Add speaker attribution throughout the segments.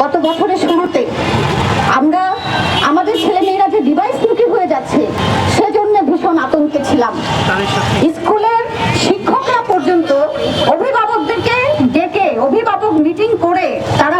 Speaker 1: গত বছরের শুরুতে আমরা আমাদের ছেলে মেয়েরা যে ডিভাইস মুখী হয়ে যাচ্ছে সেজন্য ভীষণ আতঙ্কে ছিলাম। স্কুলের শিক্ষকরা পর্যন্ত অভিভাবকদেরকে ডেকে অভিভাবক মিটিং করে তারা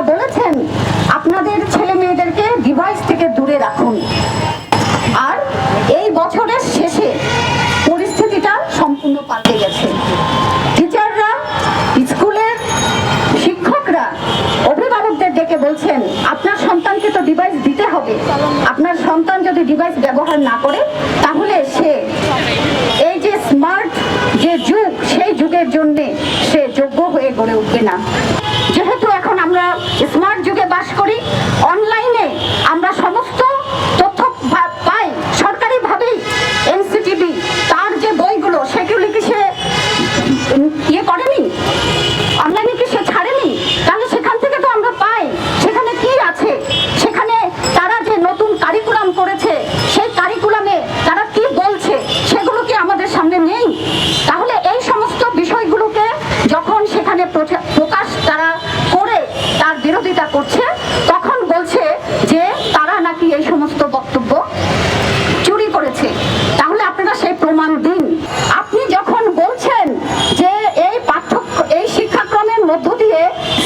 Speaker 1: আপনার সন্তান যদি ডিভাইস ব্যবহার না করে, তাহলে সে এই যে স্মার্ট যে যুগ, সেই যুগের জন্যে সে যোগ্য হয়ে গড়ে উঠবে না।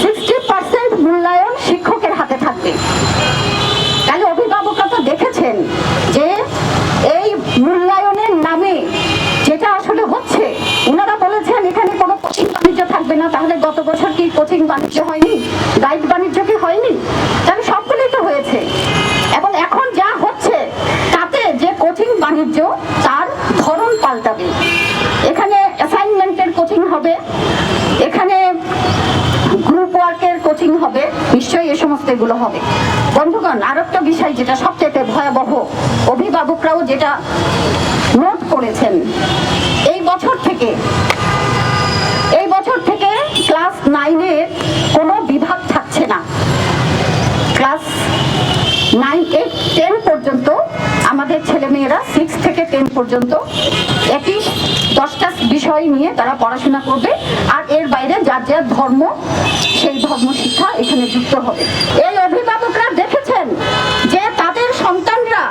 Speaker 1: সিক্সটি পার্সেন্ট মূল্যায়ন শিক্ষকের হাতে থাকবে। তাহলে অভিভাবকরা তো দেখেছেন যে এই মূল্যায়নের নামে যেটা আসলে হচ্ছে, ওনারা বলেছেন এখানে কোনো কোচিং বাণিজ্য থাকবে না, তাহলে গত বছর কি কোচিং বাণিজ্য হয়নি গাইড বাণিজ্য কি হয়নি? তাহলে সবগুলোই তো হয়েছে। এবং এখন যা হচ্ছে, তাতে যে কোচিং বাণিজ্য, তার ধরন পাল্টাবে। এখানে অ্যাসাইনমেন্টের কোচিং হবে এখানে গ্রুপ ওয়ার্কের কোচিং হবে, নিশ্চয়ই এ সমস্ত এগুলো হবে। বন্ধুগণ আর একটা বিষয় যেটা সবচেয়ে ভয়াবহ, অভিভাবকরাও যেটা নোট করেছেন, এই বছর থেকে আমাদের ছেলেমেয়েরা সিক্স থেকে টেন পর্যন্ত একই দশটা বিষয় নিয়ে তারা পড়াশোনা করবে। আর এর বাইরে যার যার ধর্ম, সেই ধর্ম শিক্ষা এখানে যুক্ত হবে। এই অভিভাবকরা দেখেছেন যে তাদের সন্তানরা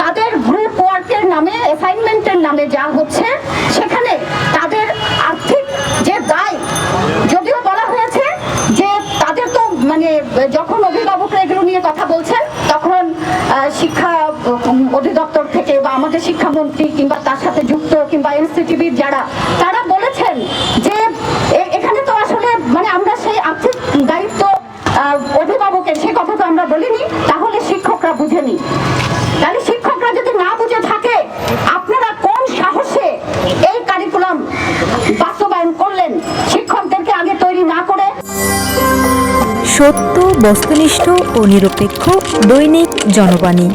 Speaker 1: তাদের গ্রুপ ওয়ার্কের নামে অ্যাসাইনমেন্টের নামে যা হচ্ছে, সেখানে তাদের আর্থিক যে দায়, যদিও বলা হয়েছে যে তাদের তো মানে যখন অভিভাবকরা এগুলো নিয়ে কথা বলছেন, তখন শিক্ষা অধিদপ্তর থেকে বা আমাদের শিক্ষামন্ত্রী কিংবা তার সাথে যুক্ত কিংবা এনসিটিভির যারা, তারা বলেছেন যে এখানে তো আসলে মানে আমরা সেই আর্থিক দায়িত্ব অভিভাবকের, সে কথা তো আমরা বলিনি, তাহলে শিক্ষকরা বুঝেনি। তাহলে শিক্ষকরা যদি না বুঝে থাকে, আপনারা কোন সাহসে এই কারিকুলাম বাস্তবায়ন করলেন? শিক্ষকদেরকে আগে তৈরি না করে?
Speaker 2: সত্য, বস্তুনিষ্ঠ ও নিরপেক্ষ দৈনিক জনবাণী।